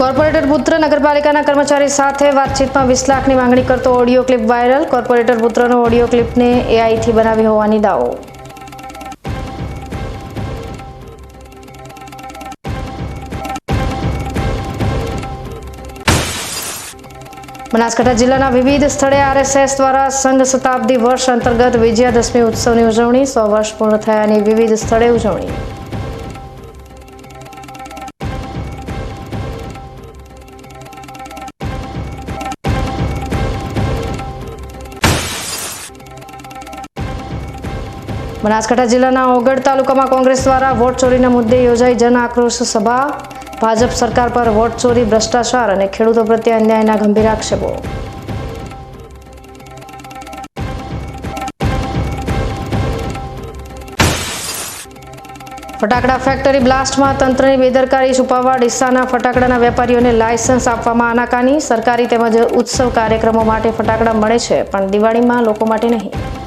Corporator પુત્ર નગરપાલિકાના કર્મચારી સાથે વાતચીતમાં વીસ લાખની માંગણી કરતો ઓડિયો ક્લિપ વાયરલ. કોર્પોરેટર પુત્રનો ઓડિયો ક્લિપને એઆઈથી બનાવી હોવાની દાવો. બનાસકાંઠા જિલ્લાના વિવિધ સ્થળે આરએસએસ દ્વારા સંઘ શતાબ્દી વર્ષ અંતર્ગત વિજયાદશમી ઉત્સવની ઉજવણી. સો વર્ષ પૂર્ણ થયાની વિવિધ સ્થળે ઉજવણી. બનાસકાંઠા જિલ્લાના ઓગળ તાલુકામાં કોંગ્રેસ દ્વારા વોટ ચોરીના મુદ્દે યોજાઈ જન આક્રોશ સભા. ભાજપ સરકાર પર વોટ ચોરી, ભ્રષ્ટાચાર અને ખેડૂતો પ્રત્યે અન્યાયના ગંભીર આક્ષેપો. ફટાકડા ફેક્ટરી બ્લાસ્ટમાં તંત્રની બેદરકારી, છુપાવવા ડીસાના ફટાકડાના વેપારીઓને લાયસન્સ આપવામાં આનાકાની. સરકારી તેમજ ઉત્સવ કાર્યક્રમો માટે ફટાકડા મળે છે, પણ દિવાળીમાં લોકો માટે નહીં.